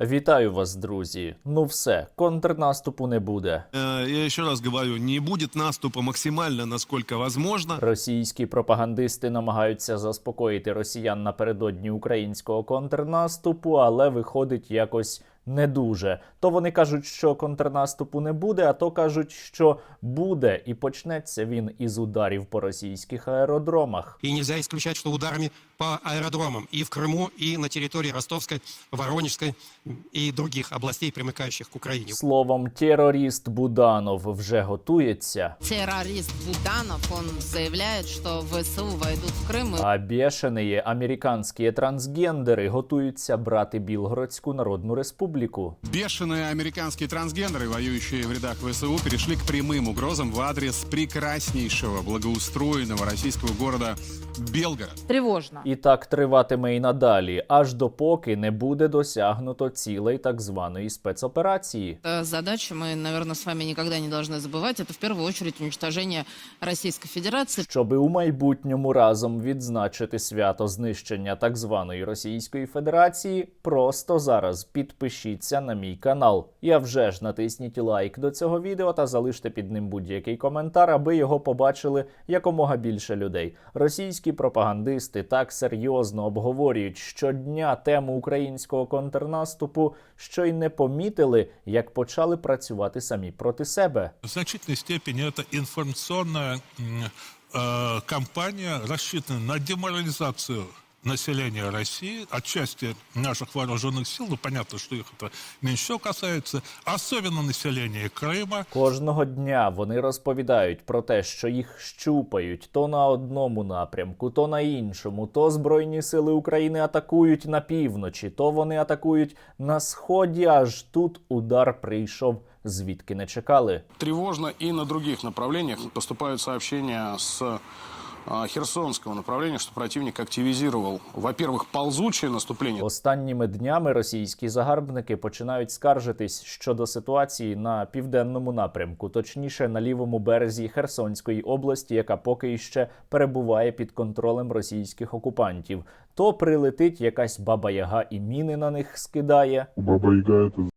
Вітаю вас, друзі. Ну все, контрнаступу не буде. Э, Я ще раз говорю, не буде наступу максимально, наскільки можливо. Російські пропагандисти намагаються заспокоїти росіян напередодні українського контрнаступу, але виходить якось не дуже. То вони кажуть, що контрнаступу не буде, а то кажуть, що буде, і почнеться він із ударів по російських аеродромах. И нельзя исключать, что ударами по аэродромам и в Крыму, и на территории Ростовской, Воронежской и других областей, примыкающих к Украине. Словом, терорист Буданов вже готується. Террорист Буданов, он заявляет, что ВСУ войдут в Крым и А бешеные американські трансгендери готуються брати Білгородську Народну Республіку. Бешеные американские трансгендеры, воюющие в рядах ВСУ, перешли к прямым угрозам в адрес прекраснейшего, благоустроенного российского города Белгород. Тревожно. І так триватиме і надалі, аж допоки не буде досягнуто цілей так званої спецоперації. Э, задачу мы, наверное, с вами никогда не должны забывать. Это в первую очередь уничтожение Российской Федерации. Щоби у майбутньому разом відзначити свято знищення так званої Російської Федерації, просто зараз підпишіться на мій канал. Я вже ж натисніть лайк до цього відео та залиште під ним будь-який коментар, аби його побачили якомога більше людей. Російські пропагандисти так серйозно обговорюють щодня тему українського контрнаступу, що й не помітили, як почали працювати самі проти себе. В значительной степени это информационная м, э, кампания, на деморализацию населения России, отчасти наших вооруженных сил, ну понятно, что их это меньше всего касается, особенно населения Крыма, Кожного дня вони розповідають про те, що їх щупають то на одному напрямку, то на іншому, то Збройні сили України атакують на півночі, то вони атакують на сході. Аж тут удар прийшов звідки не чекали. Тревожно и на других направлениях поступают сообщения с а, Херсонского направления, что противник активизировал, во-первых, ползучее наступление, Останніми днями російські загарбники починають скаржитись щодо ситуації на південному напрямку, точніше на лівому березі Херсонської області, яка поки іще перебуває під контролем російських окупантів. То прилетить якась баба Яга і міни на них скидає. Баба Яга это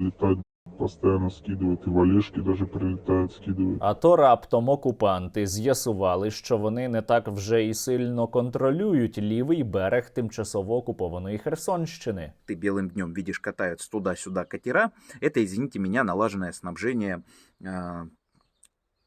летать постоянно скидывает, и валежки даже прилетают, скидывают. А то раптом окупанти з'ясували, що вони не так вже і сильно контролюють лівий берег тимчасово окупованої Херсонщини. ты белым днем видишь, катаются туда-сюда катера, это, извините меня, налаженное снабжение э,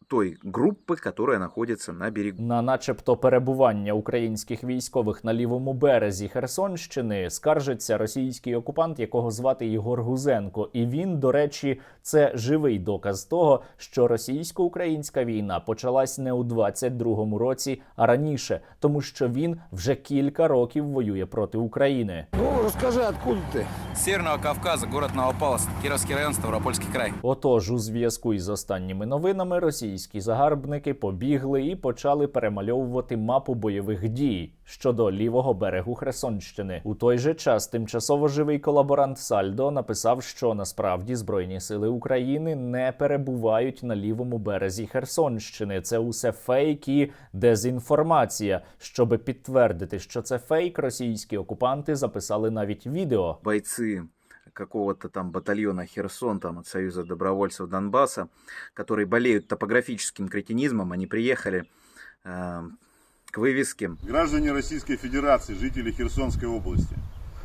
той группы, которая находится на берегу. На начебто перебування українських військових на лівому березі Херсонщини скаржиться російський окупант, якого звати Єгор Гузенко. І він, до речі, це живий доказ того, що російсько-українська війна почалась не у 22-му році, а раніше, тому що він вже кілька років воює проти України. С Северного Кавказа, город Новопавловск, Кировский район, Ставропольский край. Отож, у зв'язку із останніми новинами російські загарбники побігли і почали перемальовувати мапу бойових дій щодо лівого берегу Херсонщини. У той же час тимчасово живий колаборант Сальдо написав, що насправді збройні сили України не перебувають на лівому березі Херсонщини. Це усе фейк і дезінформація. Щоби підтвердити, що це фейк, російські окупанти записали навіть відео. Бойцы какого-то там батальона Херсон, там от Союза добровольцев Донбасса, которые болеют топографическим кретинизмом, они приехали э, к вывеске Граждане Российской Федерации, жители Херсонской области,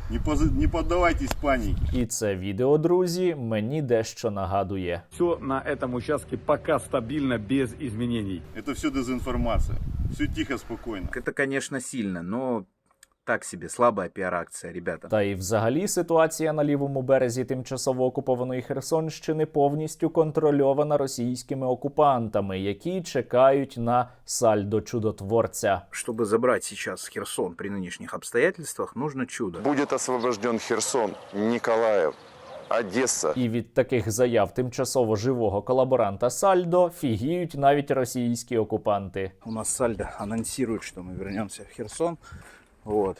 не, поз- не поддавайтесь панике. І це відео, друзі, мені дещо нагадує. Все на этом участке пока стабильно, без изменений. Это все дезинформация. Все тихо, спокойно. Это, конечно, сильно, но так себе, слабая пиар-акция, ребята. Та й взагалі ситуація на лівому березі тимчасово окупованої Херсонщини повністю контрольована російськими окупантами, які чекають на сальдо чудотворця. Чтобы забрать сейчас Херсон при нынешних обстоятельствах, нужно чудо. Будет освобожден Херсон, Николаев, Одесса. І від таких заяв тимчасово живого колаборанта Сальдо фігіють навіть російські окупанти. У нас Сальдо анонсирует, что мы вернемся в Херсон. Вот.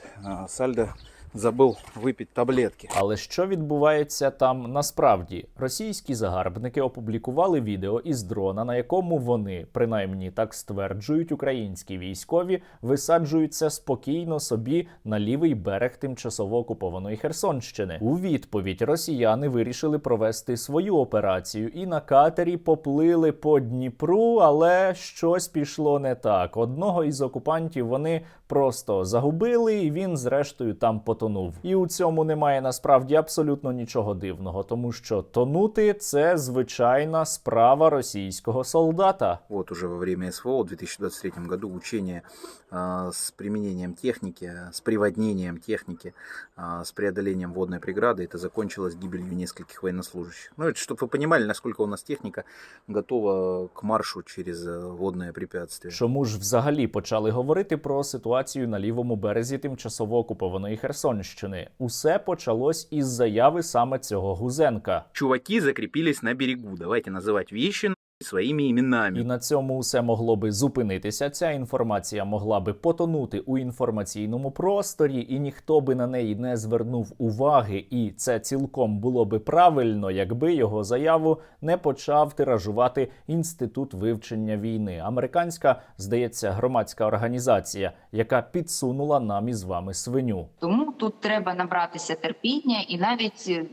Сальдо забыл выпить таблетки. Але що відбувається там насправді? Російські загарбники опублікували відео із дрона, на якому вони, принаймні так стверджують, українські військові висаджуються спокійно собі на лівий берег тимчасово окупованої Херсонщини. У відповідь росіяни вирішили провести свою операцію і на катері поплили по Дніпру, але щось пішло не так. Одного із окупантів вони просто загубили, і він, зрештою, там потонув І у цьому немає насправді абсолютно нічого дивного, тому що тонути це звичайна справа російського солдата. Вот уже во время СВО в 2023 году учения а, с применением техники, с приводнением техники, а, с преодолением водной преграды. Это закончилось гибелью нескольких военнослужащих. Ну, это чтобы вы понимали, насколько у нас техника готова к маршу через э, водное препятствие. Чому ж взагалі почали говорити про ситуацію на лівому березі тимчасово окупованої Херсонщини? Усе почалось із заяви саме цього Гузенка. Чуваки закріпілись на берегу. Давайте називати вещи нахуй своими именами. І на цьому усе могло би зупинитися. Ця інформація могла би потонути у інформаційному просторі, і ніхто би на неї не звернув уваги. І це цілком було би правильно, якби його заяву не почав тиражувати інститут вивчення війни. Американська, здається, громадська організація, яка підсунула нам із вами свиню. Тому тут треба набратися терпіння і навіть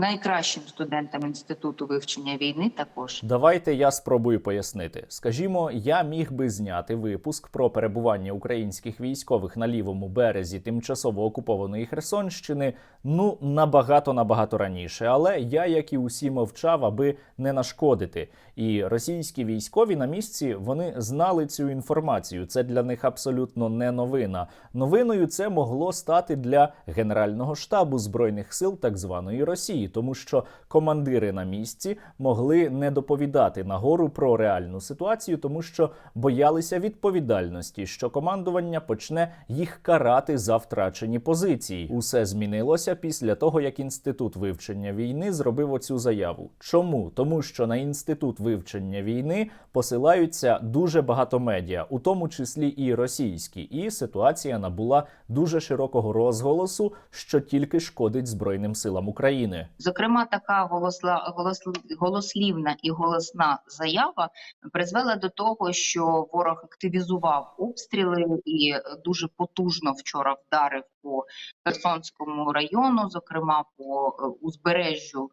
найкращим студентам інституту вивчення війни також. Давайте я спробую пояснити. Скажімо, я міг би зняти випуск про перебування українських військових на лівому березі тимчасово окупованої Херсонщини ну набагато набагато раніше. Але я, як і усі, мовчав, аби не нашкодити. І російські військові на місці вони знали цю інформацію. Це для них абсолютно не новина. Новиною це могло стати для Генерального штабу збройних сил так званої Росії, тому що командири на місці могли не доповідати нагору про реальну ситуацію, тому що боялися відповідальності, що командування почне їх карати за втрачені позиції. Усе змінилося після того, як інститут вивчення війни зробив оцю заяву. Чому? Тому що на інститут вивчення війни посилаються дуже багато медіа, у тому числі і російські, і ситуація набула дуже широкого розголосу, що тільки шкодить Збройним силам України. Зокрема, така голосла, голос, голослівна і голосна заява призвела до того, що ворог активізував обстріли і дуже потужно вчора вдарив по Херсонському району, зокрема по е, узбережжю.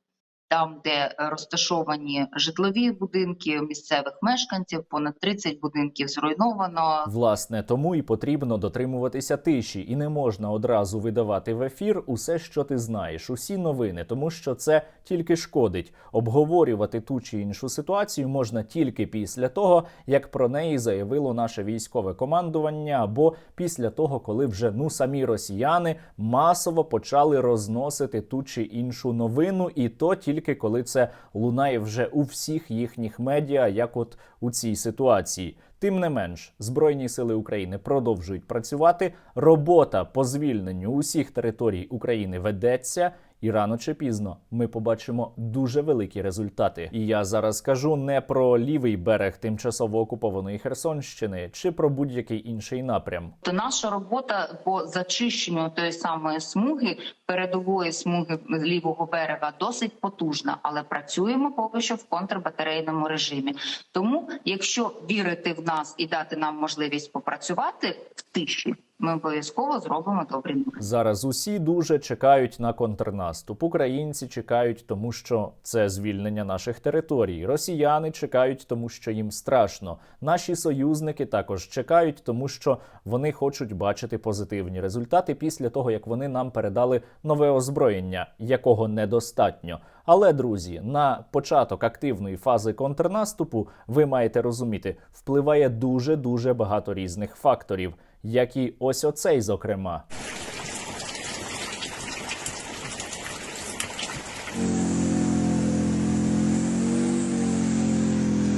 Там, де розташовані житлові будинки місцевих мешканців, понад 30 будинків зруйновано. Власне, тому і потрібно дотримуватися тиші, і не можна одразу видавати в ефір усе, що ти знаєш, усі новини, тому що це тільки шкодить. Обговорювати ту чи іншу ситуацію можна тільки після того, як про неї заявило наше військове командування, або після того, коли вже ну самі росіяни масово почали розносити ту чи іншу новину, і то тільки коли це лунає вже у всіх їхніх медіа, як от у цій ситуації. Тим не менш, Збройні сили України продовжують працювати. Робота по звільненню усіх територій України ведеться. І рано чи пізно ми побачимо дуже великі результати. І я зараз кажу не про лівий берег тимчасово окупованої Херсонщини чи про будь-який інший напрям. То наша робота по зачищенню тої самої смуги, передової смуги лівого берега, досить потужна, але працюємо поки що в контрбатарейному режимі. Тому, якщо вірити в нас і дати нам можливість попрацювати в тиші, ми обов'язково зробимо добрі новини. Зараз усі дуже чекають на контрнаступ. Українці чекають, тому що це звільнення наших територій. Росіяни чекають, тому що їм страшно. Наші союзники також чекають, тому що вони хочуть бачити позитивні результати після того, як вони нам передали нове озброєння, якого недостатньо. Але, друзі, на початок активної фази контрнаступу ви маєте розуміти, впливає дуже дуже багато різних факторів, як і ось оцей, зокрема.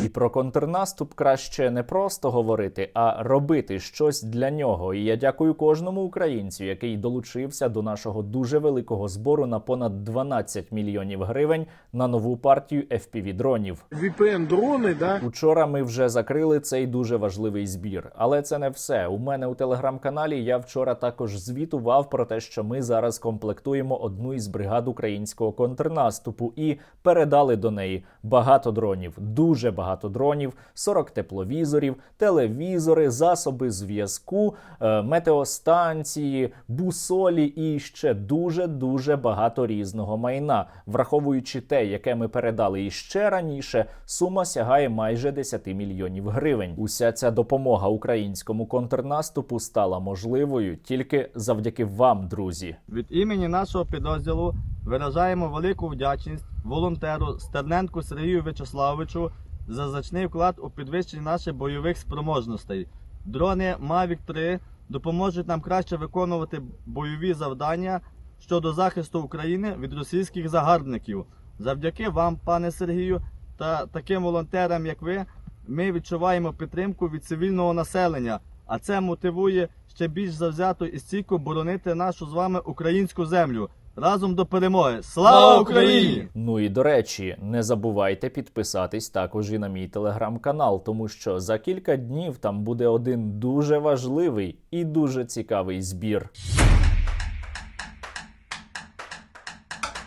І про контрнаступ краще не просто говорити, а робити щось для нього. І я дякую кожному українцю, який долучився до нашого дуже великого збору на понад 12 мільйонів гривень на нову партію fpv дронів. VPN-дрони, да? Учора ми вже закрили цей дуже важливий збір, але це не все. У мене у телеграм-каналі я вчора також звітував про те, що ми зараз комплектуємо одну із бригад українського контрнаступу і передали до неї багато дронів, дуже багато дронів, 40 тепловізорів, телевізори, засоби зв'язку, е, метеостанції, бусолі і ще дуже дуже багато різного майна. Враховуючи те, яке ми передали іще раніше, сума сягає майже 10 мільйонів гривень. Уся ця допомога українському контрнаступу стала можливою тільки завдяки вам, друзі. Від імені нашого підрозділу виражаємо велику вдячність волонтеру Стерненку Сергію Вячеславовичу за значний вклад у підвищенні наших бойових спроможностей. Дрони Mavic 3 допоможуть нам краще виконувати бойові завдання щодо захисту України від російських загарбників. Завдяки вам, пане Сергію, та таким волонтерам, як ви, ми відчуваємо підтримку від цивільного населення, а це мотивує ще більш завзято і стійко боронити нашу з вами українську землю. Разом до перемоги! Слава Україні! Ну і до речі, не забувайте підписатись також і на мій телеграм-канал, тому що за кілька днів там буде один дуже важливий і дуже цікавий збір.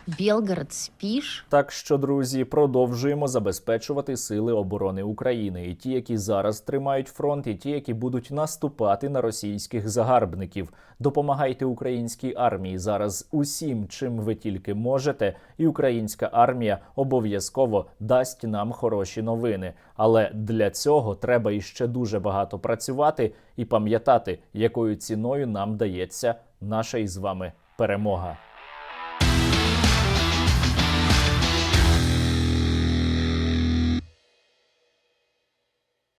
Белгород, спишь? Так що, друзі, продовжуємо забезпечувати сили оборони України, і ті, які зараз тримають фронт, і ті, які будуть наступати на російських загарбників. Допомагайте українській армії зараз усім, чим ви тільки можете, і українська армія обов'язково дасть нам хороші новини. Але для цього треба іще дуже багато працювати і пам'ятати, якою ціною нам дається наша із вами перемога.